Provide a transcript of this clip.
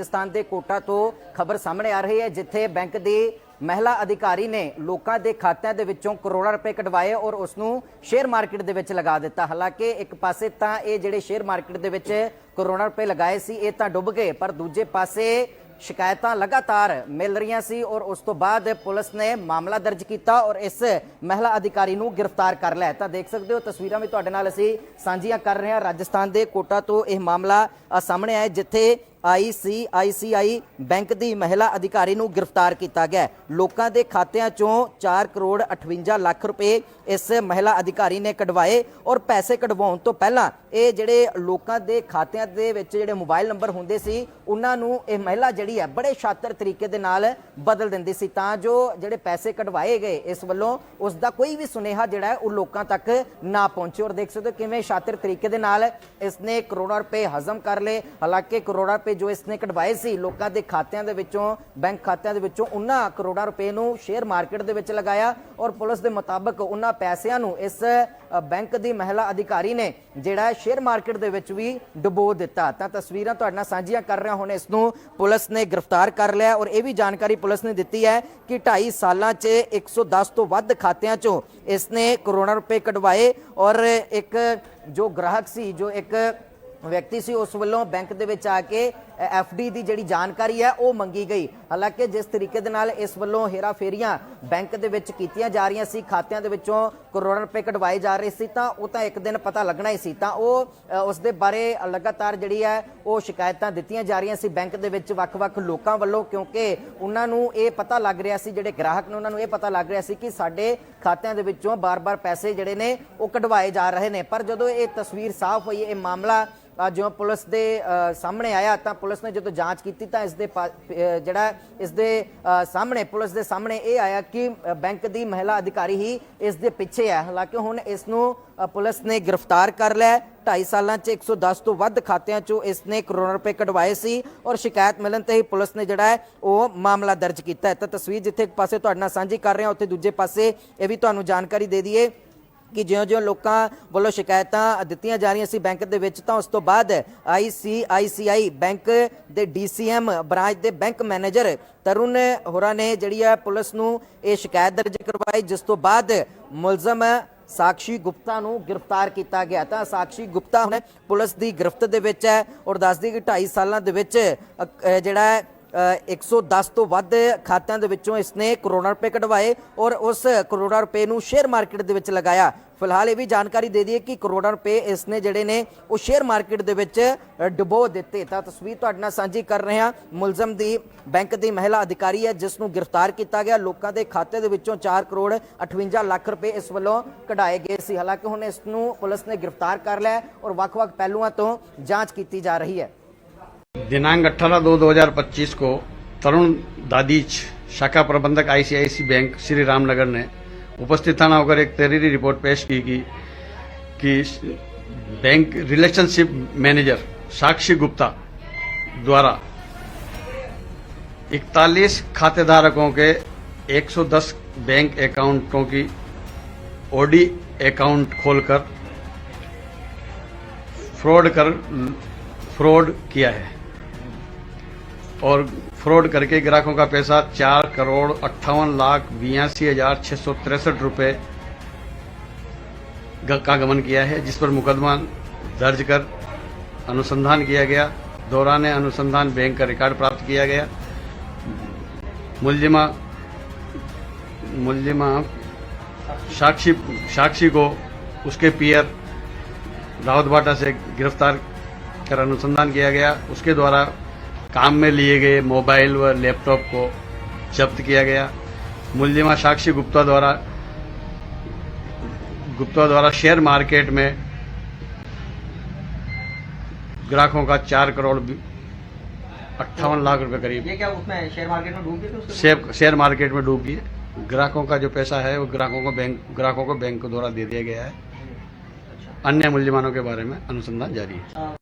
ਰਾਜਸਥਾਨ ਦੇ ਕੋਟਾ ਤੋਂ ਖਬਰ ਸਾਹਮਣੇ ਆ ਰਹੀ ਹੈ, ਜਿੱਥੇ ਬੈਂਕ ਦੀ ਮਹਿਲਾ ਅਧਿਕਾਰੀ ਨੇ ਲੋਕਾਂ ਦੇ ਖਾਤਿਆਂ ਦੇ ਵਿੱਚੋਂ ਕਰੋੜਾਂ ਰੁਪਏ ਕਢਵਾਏ ਔਰ ਉਸ ਨੂੰ ਸ਼ੇਅਰ ਮਾਰਕੀਟ ਦੇ ਵਿੱਚ ਲਗਾ ਦਿੱਤਾ। ਹਾਲਾਂਕਿ ਇੱਕ ਪਾਸੇ ਤਾਂ ਇਹ ਜਿਹੜੇ ਸ਼ੇਅਰ ਮਾਰਕੀਟ ਦੇ ਵਿੱਚ ਕਰੋੜਾਂ ਰੁਪਏ ਲਗਾਏ ਸੀ, ਇਹ ਤਾਂ ਡੁੱਬ ਗਏ, ਪਰ ਦੂਜੇ ਪਾਸੇ ਸ਼ਿਕਾਇਤਾਂ ਲਗਾਤਾਰ ਮਿਲ ਰਹੀਆਂ ਸੀ ਔਰ ਉਸ ਤੋਂ ਬਾਅਦ ਪੁਲਿਸ ਨੇ ਮਾਮਲਾ ਦਰਜ ਕੀਤਾ ਔਰ ਇਸ ਮਹਿਲਾ ਅਧਿਕਾਰੀ ਨੂੰ ਗ੍ਰਿਫਤਾਰ ਕਰ ਲਿਆ। ਤਾਂ ਦੇਖ ਸਕਦੇ ਹੋ, ਤਸਵੀਰਾਂ ਵੀ ਤੁਹਾਡੇ ਨਾਲ ਅਸੀਂ ਸਾਂਝੀਆਂ ਕਰ ਰਹੇ ਹਾਂ। ਰਾਜਸਥਾਨ ਦੇ ਕੋਟਾ ਤੋਂ ਇਹ ਮਾਮਲਾ ਸਾਹਮਣੇ ਆਇਆ, ਜਿੱਥੇ ਆਈਸੀਆਈਸੀਆਈ ਬੈਂਕ ਦੀ ਮਹਿਲਾ ਅਧਿਕਾਰੀ ਨੂੰ ਗ੍ਰਿਫਤਾਰ ਕੀਤਾ ਗਿਆ। ਲੋਕਾਂ ਦੇ ਖਾਤਿਆਂ ਚੋਂ 4 ਕਰੋੜ 58 ਲੱਖ ਰੁਪਏ ਇਸ ਮਹਿਲਾ ਅਧਿਕਾਰੀ ਨੇ ਕਢਵਾਏ ਔਰ ਪੈਸੇ ਕਢਵਾਉਣ ਤੋਂ ਪਹਿਲਾਂ ਇਹ ਜਿਹੜੇ ਲੋਕਾਂ ਦੇ ਖਾਤਿਆਂ ਦੇ ਵਿੱਚ ਜਿਹੜੇ ਮੋਬਾਈਲ ਨੰਬਰ ਹੁੰਦੇ ਸੀ, ਉਹਨਾਂ ਨੂੰ ਇਹ ਮਹਿਲਾ ਜਿਹੜੀ ਹੈ ਬੜੇ ਸ਼ਾਤਰ ਤਰੀਕੇ ਦੇ ਨਾਲ ਬਦਲ ਦਿੰਦੀ ਸੀ ਤਾਂ ਜੋ ਜਿਹੜੇ ਪੈਸੇ ਕਢਵਾਏ ਗਏ ਇਸ ਵੱਲੋਂ ਉਸ ਦਾ ਕੋਈ ਵੀ ਸੁਨੇਹਾ ਜਿਹੜਾ ਉਹ ਲੋਕਾਂ ਤੱਕ ਨਾ ਪਹੁੰਚੇ। ਔਰ ਦੇਖ ਸਕਦੇ ਹੋ ਕਿਵੇਂ ਸ਼ਾਤਰ ਤਰੀਕੇ ਦੇ ਨਾਲ ਇਸ ਨੇ ਕਰੋੜਾਂ ਰੁਪਏ ਹਜ਼ਮ ਕਰ ਲਏ। ਹਾਲਾਂਕਿ ਕਰੋੜਾਂ ਰੁਪਏ ਜੋ ਇਸ ਨੇ ਕਢਵਾਏ ਸੀ, ਲੋਕਾਂ ਦੇ ਖਾਤਿਆਂ ਦੇ ਵਿੱਚੋਂ, ਬੈਂਕ ਖਾਤਿਆਂ ਦੇ ਵਿੱਚੋਂ ਉਹਨਾਂ ਕਰੋੜਾਂ ਰੁਪਏ ਨੂੰ ਸ਼ੇਅਰ ਮਾਰਕੀਟ ਦੇ ਵਿੱਚ ਲਗਾਇਆ ਔਰ ਪੁਲਿਸ ਦੇ ਮੁਤਾਬਕ ਉਹਨਾਂ ਪੈਸਿਆਂ ਨੂੰ ਇਸ ਬੈਂਕ ਦੀ ਮਹਿਲਾ ਅਧਿਕਾਰੀ ਨੇ ਜਿਹੜਾ ਸ਼ੇਅਰ ਮਾਰਕੀਟ ਦੇ ਵਿੱਚ ਵੀ ਡੁਬੋ ਦਿੱਤਾ। ਤਾਂ ਤਸਵੀਰਾਂ ਤੁਹਾਡੇ ਨਾਲ ਸਾਂਝੀਆਂ ਕਰ ਰਿਹਾ ਹੁਣ ਇਸ ਨੂੰ ਪੁਲਿਸ ਨੇ ਗ੍ਰਿਫਤਾਰ ਕਰ ਲਿਆ ਔਰ ਇਹ ਵੀ ਜਾਣਕਾਰੀ ਪੁਲਿਸ ਨੇ ਦਿੱਤੀ ਹੈ ਕਿ 2.5 ਸਾਲਾਂ 'ਚ 110 ਤੋਂ ਵੱਧ ਖਾਤਿਆਂ 'ਚੋਂ ਇਸ ਨੇ ਕਰੋੜਾਂ ਰੁਪਏ ਕਢਵਾਏ ਔਰ ਇੱਕ ਜੋ ਗ੍ਰਾਹਕ ਸੀ, ਜੋ ਇੱਕ ਵਿਅਕਤੀ ਸੀ, ਉਸ ਵੱਲੋਂ ਬੈਂਕ ਦੇ ਵਿੱਚ ਆ ਕੇ ਡੀ ਦੀ ਜਿਹੜੀ ਜਾਣਕਾਰੀ ਹੈ ਉਹ ਮੰਗੀ ਗਈ। ਹਾਲਾਂਕਿ ਜਿਸ ਤਰੀਕੇ ਦੇ ਨਾਲ ਇਸ ਵੱਲੋਂ ਹੇਰਾ ਫੇਰੀਆਂ ਬੈਂਕ ਦੇ ਵਿੱਚ ਕੀਤੀਆਂ ਜਾ ਰਹੀਆਂ ਸੀ ਖਾਤਿਆਂ ਦੇ ਵਿੱਚੋਂ ਕਰੋੜਾਂ ਰੁਪਏ ਕਢਵਾਏ ਜਾ ਰਹੇ ਸੀ ਤਾਂ ਉਹ ਤਾਂ ਇੱਕ ਦਿਨ ਪਤਾ ਲੱਗਣਾ ਹੀ ਸੀ। ਤਾਂ ਉਹ ਅ, ਉਸ ਦੇ ਬਾਰੇ ਲਗਾਤਾਰ ਜਿਹੜੀ ਹੈ ਉਹ ਸ਼ਿਕਾਇਤਾਂ ਦਿੱਤੀਆਂ ਜਾ ਰਹੀਆਂ ਸੀ ਬੈਂਕ ਦੇ ਵਿੱਚ ਵੱਖ-ਵੱਖ ਲੋਕਾਂ ਵੱਲੋਂ ਕਿਉਂਕਿ ਉਹਨਾਂ ਨੂੰ ਇਹ ਪਤਾ ਲੱਗ ਰਿਹਾ ਸੀ ਜਿਹੜੇ ਗ੍ਰਾਹਕ ਨੇ ਉਹਨਾਂ ਨੂੰ ਇਹ ਪਤਾ ਲੱਗ ਰਿਹਾ ਸੀ ਕਿ ਸਾਡੇ ਖਾਤਿਆਂ ਦੇ ਵਿੱਚੋਂ ਬਾਰ-ਬਾਰ ਪੈਸੇ ਜਿਹੜੇ ਨੇ ਉਹ ਕਢਵਾਏ ਜਾ ਰਹੇ ਨੇ। ਪਰ ਜਦੋਂ ਇਹ ਤਸਵੀਰ ਸਾਫ਼ ਹੋਈ ਇਹ ਮਾਮਲਾ ਜਿਉਂ ਪੁਲਿਸ ਦੇ ਸਾਹਮਣੇ ਆਇਆ ਤਾਂ ਪੁਲਿਸ ਨੇ ਜਦੋਂ ਜਾਂਚ ਕੀਤੀ ਤਾਂ ਇਸ ਦੇ ਜਿਹੜਾ ਇਸ ਦੇ ਸਾਹਮਣੇ, ਪੁਲਿਸ ਦੇ ਸਾਹਮਣੇ ਇਹ ਆਇਆ ਕਿ ਬੈਂਕ ਦੀ ਮਹਿਲਾ ਅਧਿਕਾਰੀ ਹੀ ਇਸ ਦੇ ਪਿੱਛੇ ਹੈ। ਹਾਲਾਂਕਿ ਹੁਣ ਇਸ ਨੂੰ ਪੁਲਿਸ ਨੇ ਗ੍ਰਿਫਤਾਰ ਕਰ ਲਿਆ 2.5 ਸਾਲਾਂ 'ਚ 110 ਤੋਂ ਵੱਧ ਖਾਤਿਆਂ 'ਚੋਂ ਇਸ ਨੇ ਕਰੋੜਾਂ ਰੁਪਏ ਕਢਵਾਏ ਸੀ ਔਰ ਸ਼ਿਕਾਇਤ ਮਿਲਣ ਤੇ ਹੀ ਪੁਲਿਸ ਨੇ ਜਿਹੜਾ ਹੈ ਉਹ ਮਾਮਲਾ ਦਰਜ ਕੀਤਾ ਹੈ। ਤਾਂ ਤਸਵੀਰ ਜਿੱਥੇ ਇੱਕ ਪਾਸੇ ਤੁਹਾਡੇ ਨਾਲ ਸਾਂਝੀ ਕਰ ਰਹੇ ਹਾਂ ਉੱਥੇ ਦੂਜੇ ਪਾਸੇ ਇਹ ਵੀ ਤੁਹਾਨੂੰ ਜਾਣਕਾਰੀ ਦੇ ਦਈਏ ਕਿ ਜਿਉਂ-ਜਿਉਂ ਲੋਕਾਂ ਵੱਲੋਂ ਸ਼ਿਕਾਇਤਾਂ ਦਿੱਤੀਆਂ ਜਾ ਰਹੀਆਂ ਸੀ ਬੈਂਕ ਦੇ ਵਿੱਚ, ਤਾਂ ਉਸ ਤੋਂ ਬਾਅਦ ਆਈਸੀਆਈਸੀਆਈ ਬੈਂਕ ਦੇ ਡੀਸੀਐਮ ਬ੍ਰਾਂਚ ਦੇ ਬੈਂਕ ਮੈਨੇਜਰ ਤਰੁਣ ਹੋਰਾਂ ਨੇ ਜਿਹੜੀ ਹੈ ਪੁਲਿਸ ਨੂੰ ਇਹ ਸ਼ਿਕਾਇਤ ਦਰਜ ਕਰਵਾਈ, ਜਿਸ ਤੋਂ ਬਾਅਦ ਮੁਲਜ਼ਮ ਸਾਕਸ਼ੀ ਗੁਪਤਾ ਨੂੰ ਗ੍ਰਿਫਤਾਰ ਕੀਤਾ ਗਿਆ। ਤਾਂ ਸਾਕਸ਼ੀ ਗੁਪਤਾ ਹੁਣ ਪੁਲਿਸ ਦੀ ਗ੍ਰਿਫਤ ਦੇ ਵਿੱਚ ਹੈ ਔਰ ਦੱਸਦੀ ਕਿ 2.5 ਸਾਲਾਂ ਦੇ ਵਿੱਚ ਜਿਹੜਾ 110 ਤੋਂ ਵੱਧ ਖਾਤਿਆਂ ਦੇ ਵਿੱਚੋਂ ਇਸਨੇ ਕਰੋੜਾਂ ਰੁਪਏ ਕਢਵਾਏ ਔਰ ਉਸ ਕਰੋੜਾਂ ਰੁਪਏ ਨੂੰ ਸ਼ੇਅਰ ਮਾਰਕੀਟ ਦੇ ਵਿੱਚ ਲਗਾਇਆ। ਫਿਲਹਾਲ ਇਹ ਵੀ ਜਾਣਕਾਰੀ ਦੇ ਦਈਏ ਕਿ ਕਰੋੜਾਂ ਰੁਪਏ ਇਸਨੇ ਜਿਹੜੇ ਨੇ, ਉਹ ਸ਼ੇਅਰ ਮਾਰਕੀਟ ਦੇ ਵਿੱਚ ਡੁਬੋ ਦਿੱਤੇ। ਤਾਂ ਤਸਵੀਰ ਤੁਹਾਡੇ ਨਾਲ ਸਾਂਝੀ ਕਰ ਰਹੇ ਹਾਂ। ਮੁਲਜ਼ਮ ਦੀ, ਬੈਂਕ ਦੀ ਮਹਿਲਾ ਅਧਿਕਾਰੀ ਹੈ, ਜਿਸ ਨੂੰ ਗ੍ਰਿਫਤਾਰ ਕੀਤਾ ਗਿਆ। ਲੋਕਾਂ ਦੇ ਖਾਤੇ ਦੇ ਵਿੱਚੋਂ 4 ਕਰੋੜ 58 ਲੱਖ ਰੁਪਏ ਇਸ ਵੱਲੋਂ ਕਢਾਏ ਗਏ ਸੀ। ਹਾਲਾਂਕਿ ਹੁਣ ਇਸ ਨੂੰ ਪੁਲਿਸ ਨੇ ਗ੍ਰਿਫਤਾਰ ਕਰ ਲਿਆ ਔਰ ਵੱਖ-ਵੱਖ ਪਹਿਲੂਆਂ ਤੋਂ ਜਾਂਚ ਕੀਤੀ ਜਾ ਰਹੀ ਹੈ। दिनांक 18 दो 2025 को तरुण दादीच शाखा प्रबंधक आईसीआईसी बैंक श्री रामनगर ने उपस्थित थाना होकर एक तहरीरी रिपोर्ट पेश की कि कि bank relationship manager Sakshi Gupta द्वारा 41 खातेधारकों के 110 बैंक अकाउंटों की ओडी अकाउंट खोलकर फ्रॉड कर, फ्रॉड किया है। और फ्रॉड करके ग्राहकों का पैसा चार करोड़ अट्ठावन लाख बयासी हज़ार छह सौ तिरसठ रुपये का गमन किया है, जिस पर मुकदमा दर्ज कर अनुसंधान किया गया। दौरान अनुसंधान बैंक का रिकॉर्ड प्राप्त किया गया। मुलजिमा मुलजिमा साक्षी साक्षी को उसके पियर रावत बाटा से गिरफ़्तार कर अनुसंधान किया गया। उसके द्वारा काम में लिए गए मोबाइल व लैपटॉप को जब्त किया गया। मुलजिमा साक्षी गुप्ता द्वारा गुप्ता द्वारा शेयर मार्केट में ग्राहकों का चार करोड़ अट्ठावन लाख रुपए करीब। ये क्या उसमें शेयर मार्केट में डूब गए शेयर शेयर मार्केट में डूब। गई ग्राहकों का जो पैसा है वो ग्राहकों को बैंक ग्राहकों को बैंक द्वारा दे दिया गया है। अन्य मुलजिमानों के बारे में अनुसंधान जारी है।